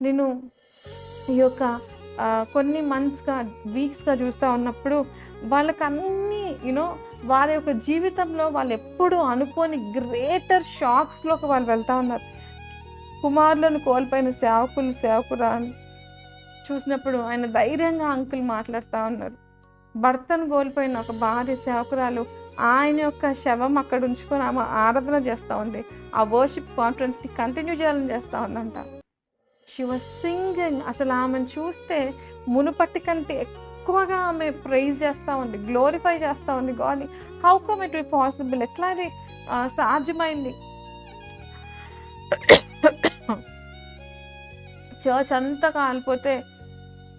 నేను ఈ యొక్క కొన్ని మంత్స్గా వీక్స్గా చూస్తూ ఉన్నప్పుడు వాళ్ళకి అన్నీ యూనో వారి యొక్క జీవితంలో వాళ్ళు ఎప్పుడూ అనుకోని గ్రేటర్ షాక్స్లోకి వాళ్ళు వెళ్తూ ఉన్నారు. కుమారులను కోల్పోయిన సేవకులు సేవకురాలు చూసినప్పుడు ఆయన ధైర్యంగా అంకుల్ మాట్లాడుతూ ఉన్నారు. భర్తను కోల్పోయిన ఒక భార్య సేవకురాలు ఆయన యొక్క శవం అక్కడ ఉంచుకొని ఆమె ఆరాధన చేస్తూ ఉంది. ఆ వర్షిప్ కాన్ఫరెన్స్ని కంటిన్యూ చేయాలని చేస్తూ ఉందంట. షీ వాజ్ సింగింగ్ అసలు ఆమెను చూస్తే మునుపటి కంటే ఎక్కువగా ఆమె ప్రైజ్ చేస్తూ ఉంది గ్లోరిఫై చేస్తూ ఉంది. గాడ్ని how come it be possible ఎట్లా అది సాధ్యమైంది? చర్చ్ అంతా కాలిపోతే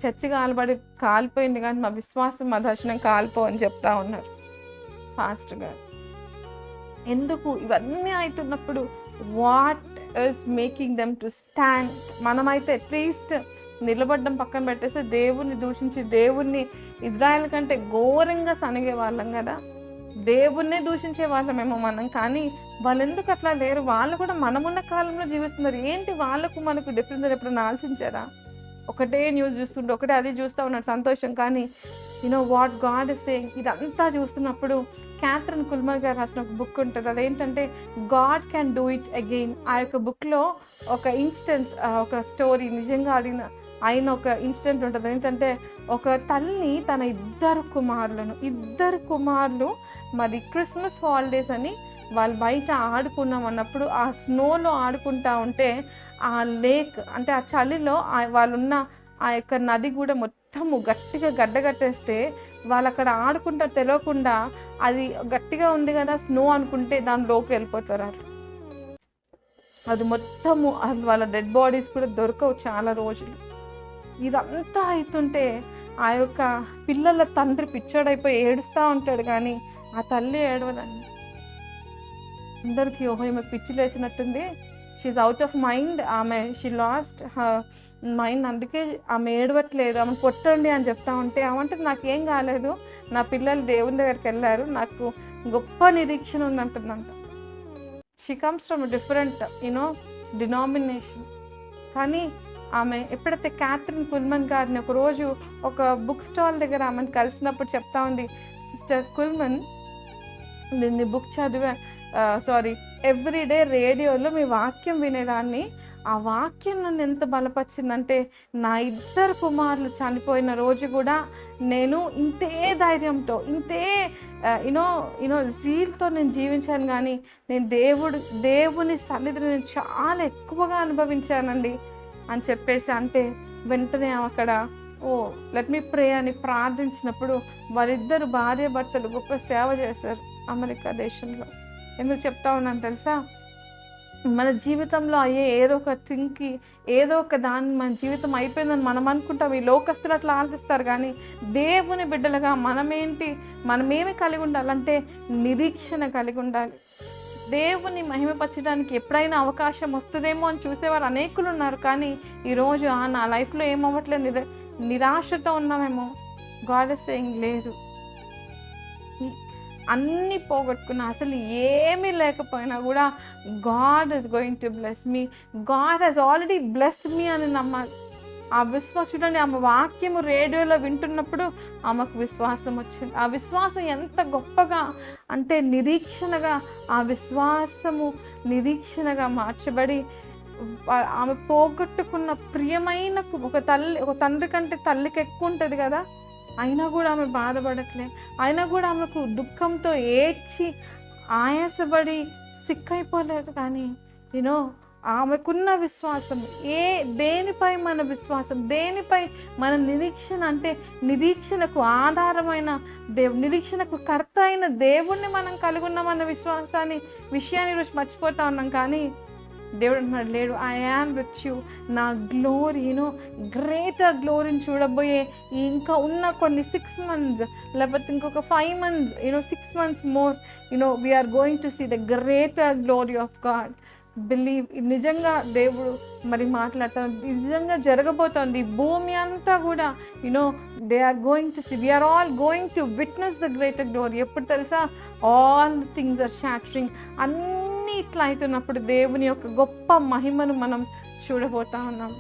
చర్చి కాలబడి కాలిపోయింది కానీ మా విశ్వాసం మా దర్శనం కాలిపో అని చెప్తా ఉన్నారు ఫాస్ట్గా గారు. ఎందుకు? ఇవన్నీ అవుతున్నప్పుడు what is making them to stand మనమైతే అట్లీస్ట్ నిలబడ్డం పక్కన పెట్టేస్తే దేవుణ్ణి దూషించి దేవుణ్ణి ఇజ్రాయెల్ కంటే ఘోరంగా సనిగే వాళ్ళం కదా. దేవుణ్ణే దూషించే వాళ్ళమేమో మనం. కానీ వాళ్ళు ఎందుకు అట్లా లేరు? వాళ్ళు కూడా మనమున్న కాలంలో జీవిస్తున్నారు. ఏంటి? వాళ్ళకు మనకు డిఫరెన్స్ ఎప్పుడైనా ఆలోచించారా? ఒకటే న్యూస్ చూస్తుంటే ఒకటే అది చూస్తూ ఉన్నాడు సంతోషం. కానీ you know what God is saying ఇదంతా చూస్తున్నప్పుడు క్యాథరిన్ కుల్మర్ గారు రాసిన ఒక బుక్ ఉంటుంది. అదేంటంటే God can do it again ఆ యొక్క బుక్లో ఒక ఇన్స్టెన్స్ ఒక స్టోరీ నిజంగా అడిగిన అయిన ఒక ఇన్సిడెంట్ ఉంటుంది. ఏంటంటే ఒక తల్లి తన ఇద్దరు కుమారులను ఇద్దరు కుమారులు మరి క్రిస్మస్ హాలిడేస్ అని వాళ్ళు బయట ఆడుకున్నాం అన్నప్పుడు ఆ స్నోలో ఆడుకుంటా ఉంటే ఆ లేక్ అంటే ఆ చలిలో వాళ్ళున్న ఆ యొక్క నది కూడా మొత్తము గట్టిగా గడ్డగట్టేస్తే వాళ్ళు అక్కడ ఆడుకుంటా తెలియకుండా అది గట్టిగా ఉంది కదా స్నో అనుకుంటే దానిలోకి వెళ్ళిపోతారు అది మొత్తము అది వాళ్ళ డెడ్ బాడీస్ కూడా దొరకవు చాలా రోజులు. ఇదంతా అవుతుంటే ఆ యొక్క పిల్లల తండ్రి పిచ్చోడైపోయి ఏడుస్తూ ఉంటాడు కానీ ఆ తల్లి ఏడవదండి. అందరికీ ఓహో ఈమె పిచ్చి లేచినట్టుంది. షీఈ్ అవుట్ ఆఫ్ మైండ్ ఆమె షీ లాస్ట్ మైండ్ అందుకే ఆమె ఏడవట్లేదు. ఆమె కొట్టండి అని చెప్తా ఉంటే ఆమంటే నాకేం కాలేదు. నా పిల్లలు దేవుని దగ్గరికి వెళ్ళారు. నాకు గొప్ప నిరీక్షణ ఉందంటుందంట. She comes from different you know denomination కానీ ఆమె ఎప్పుడైతే క్యాథరిన్ కుల్మన్ గారిని ఒక రోజు ఒక బుక్ స్టాల్ దగ్గర ఆమెను కలిసినప్పుడు చెప్తా ఉంది సిస్టర్ కుల్మన్ నేను బుక్ చదివా సారీ ఎవ్రీడే రేడియోలో మీ వాక్యం వినేదాన్ని. ఆ వాక్యం నన్ను ఎంత బలపరిచిందంటే నా ఇద్దరు కుమారులు చనిపోయిన రోజు కూడా నేను ఇంతే ధైర్యంతో ఇంతే యూనో యూనో జీల్తో నేను జీవించాను కానీ నేను దేవుడు దేవుని సన్నిధిని నేను చాలా ఎక్కువగా అనుభవించానండి అని చెప్పేసి అంటే వెంటనే అక్కడ ఓ లెట్ మీ ప్రే అని ప్రార్థించినప్పుడు వారిద్దరు భార్య భర్తలు గొప్ప సేవ చేశారు అమెరికా దేశంలో. ఎందుకు చెప్తా ఉన్నాను తెలుసా? మన జీవితంలో అయ్యే ఏదో ఒక థింగ్కి ఏదో ఒక దాన్ని మన జీవితం అయిపోయిందని మనం అనుకుంటాం. ఈ లోకస్తులు అట్లా ఆలోచిస్తారు కానీ దేవుని బిడ్డలుగా మనమేంటి? మనమేమి కలిగి ఉండాలంటే నిరీక్షణ కలిగి ఉండాలి. దేవుని మహిమపరచడానికి ఎప్పుడైనా అవకాశం వస్తుందేమో అని చూసేవారు అనేకులు ఉన్నారు కానీ ఈరోజు నా లైఫ్లో ఏమవ్వట్లేదు. నిర నిరాశతో ఉన్నామేమో. గాడ్ సేయింగ్ లేదు. అన్నీ పోగొట్టుకున్నా అసలు ఏమీ లేకపోయినా కూడా God is going to bless me God he's already blessed me అని నమ్మాలి ఆ విశ్వాసం చూడండి ఆమె వాక్యము రేడియోలో వింటున్నప్పుడు ఆమెకు విశ్వాసం వచ్చింది. ఆ విశ్వాసం ఎంత గొప్పగా అంటే నిరీక్షణగా ఆ విశ్వాసము నిరీక్షణగా మార్చబడి ఆమె పోగొట్టుకున్న ప్రియమైన ఒక తల్లి ఒక తండ్రి కంటే తల్లికి ఎక్కువ ఉంటుంది కదా. అయినా కూడా ఆమె బాధపడట్లే. అయినా కూడా ఆమెకు దుఃఖంతో ఏడ్చి ఆయాసపడి సిక్ అయిపోలేదు కానీ యూనో ఆమెకున్న విశ్వాసం ఏ దేనిపై మన విశ్వాసం దేనిపై మన నిరీక్షణ అంటే నిరీక్షణకు ఆధారమైన దేవు నిరీక్షణకు కర్త అయిన దేవుణ్ణి మనం కలిగి ఉన్నామన్న విశ్వాసాన్ని విషయాన్ని ఈరోజు మర్చిపోతా ఉన్నాం కానీ దేవుడు అంటున్నాడు లేడు ఐ యామ్ విత్ యూ నా గ్లోరీ గ్రేటర్ గ్లోరీని చూడబోయే ఇంకా ఉన్న కొన్ని సిక్స్ మంత్స్ లేకపోతే ఇంకొక five months you know six months more you know we're going to see the greater glory of God believe నిజంగా దేవుడు మరి మాట్లాడతాం నిజంగా జరగబోతోంది భూమి అంతా కూడా you know they are going to see we're all going to witness the greater glory ఎప్పుడు తెలుసా? ఆల్ థింగ్స్ ఆర్ షాటరింగ్ అన్నీ ఇట్లా అవుతున్నప్పుడు దేవుని యొక్క గొప్ప మహిమను మనం చూడబోతా ఉన్నాం.